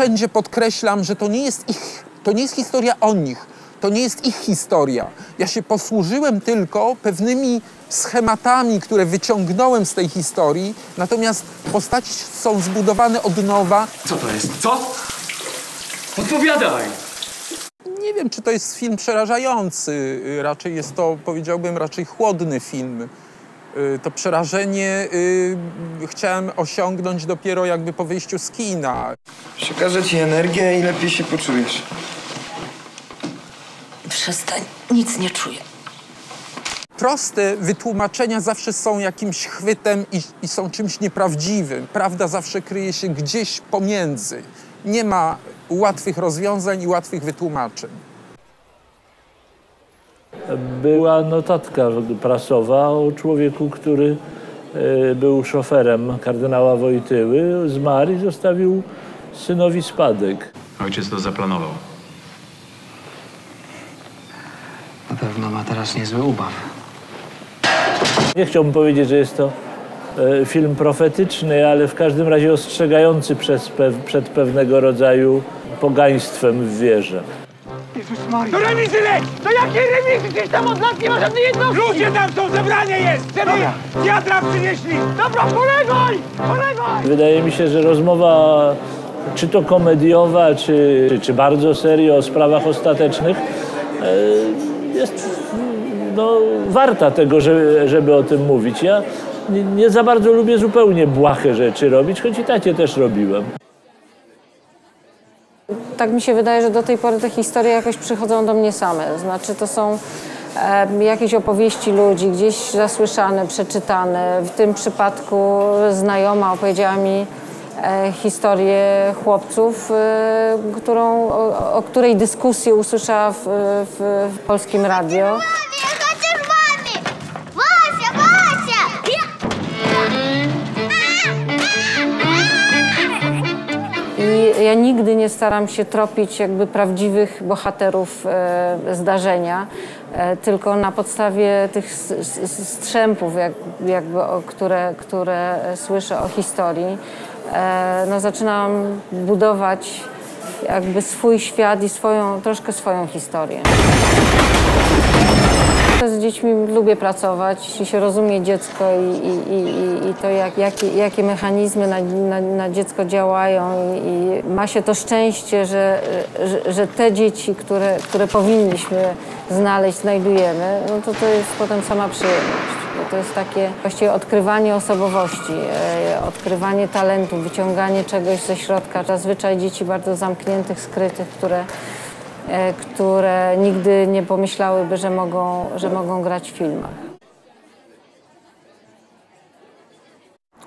wszędzie podkreślam, że to nie jest ich, to nie jest historia o nich, to nie jest ich historia. Ja się posłużyłem tylko pewnymi schematami, które wyciągnąłem z tej historii, natomiast postaci są zbudowane od nowa. Co to jest? Co? Odpowiadaj! Nie wiem, czy to jest film przerażający. Y, Raczej jest to, powiedziałbym, raczej chłodny film. Y, To przerażenie y, chciałem osiągnąć dopiero jakby po wyjściu z kina. Przekażę ci energię i lepiej się poczujesz. Przestań, nic nie czuję. Proste wytłumaczenia zawsze są jakimś chwytem i, i są czymś nieprawdziwym. Prawda zawsze kryje się gdzieś pomiędzy. Nie ma łatwych rozwiązań i łatwych wytłumaczeń. Była notatka prasowa o człowieku, który e, był szoferem kardynała Wojtyły, zmarł i zostawił synowi spadek. Ojciec to zaplanował. Na pewno ma teraz niezły ubaw. Nie chciałbym powiedzieć, że jest to e, film profetyczny, ale w każdym razie ostrzegający przed pewnego rodzaju pogaństwem w wierze. Do remizy leć! Do jakiej remizy? Gdzieś tam od lat nie ma żadnej jednostki! Ludzie tam są, zebranie jest! Żeby wiatra przynieśli! Dobra, polegaj! Polegaj! Wydaje mi się, że rozmowa, czy to komediowa, czy, czy bardzo serio o sprawach ostatecznych, e, jest no, warta tego, żeby, żeby o tym mówić. Ja nie, nie za bardzo lubię zupełnie błahe rzeczy robić, choć i takie też robiłem. Tak mi się wydaje, że do tej pory te historie jakoś przychodzą do mnie same. Znaczy to są jakieś opowieści ludzi, gdzieś zasłyszane, przeczytane. W tym przypadku znajoma opowiedziała mi e, historię chłopców, e, którą, o, o której dyskusję usłyszała w, w, w polskim radio. I ja nigdy nie staram się tropić jakby prawdziwych bohaterów e, zdarzenia, e, tylko na podstawie tych strzępów, jak, jakby, które, które słyszę o historii, e, no, zaczynam budować jakby swój świat i swoją, troszkę swoją historię. Z dziećmi lubię pracować, jeśli się rozumie dziecko i, i, i, i to, jak, jakie, jakie mechanizmy na, na, na dziecko działają i, ma się to szczęście, że, że, że te dzieci, które, które powinniśmy znaleźć, znajdujemy, no to to jest potem sama przyjemność. To jest takie właściwie odkrywanie osobowości, e, odkrywanie talentu, wyciąganie czegoś ze środka. Zazwyczaj dzieci bardzo zamkniętych, skrytych, które które nigdy nie pomyślałyby, że mogą, że mogą grać w filmach.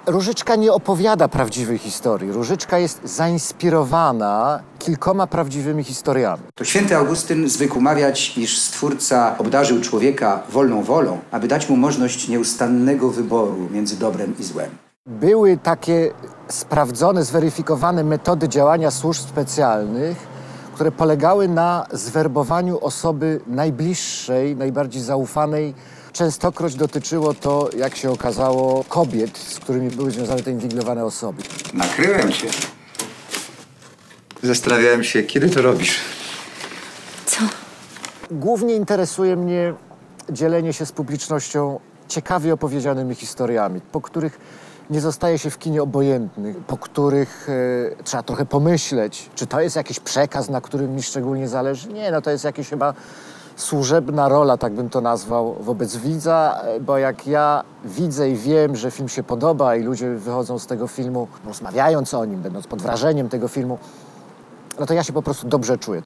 Różyczka nie opowiada prawdziwej historii. Różyczka jest zainspirowana kilkoma prawdziwymi historiami. To święty Augustyn zwykł mawiać, iż Stwórca obdarzył człowieka wolną wolą, aby dać mu możliwość nieustannego wyboru między dobrem i złem. Były takie sprawdzone, zweryfikowane metody działania służb specjalnych, które polegały na zwerbowaniu osoby najbliższej, najbardziej zaufanej. Częstokroć dotyczyło to, jak się okazało, kobiet, z którymi były związane te inwigilowane osoby. Nakryłem cię. Zastanawiałem się, kiedy to robisz. Co? Głównie interesuje mnie dzielenie się z publicznością ciekawie opowiedzianymi historiami, po których nie zostaje się w kinie obojętny, po których e, trzeba trochę pomyśleć, czy to jest jakiś przekaz, na którym mi szczególnie zależy. Nie, no to jest jakaś chyba służebna rola, tak bym to nazwał, wobec widza, e, bo jak ja widzę i wiem, że film się podoba i ludzie wychodzą z tego filmu rozmawiając o nim, będąc pod wrażeniem tego filmu, no to ja się po prostu dobrze czuję.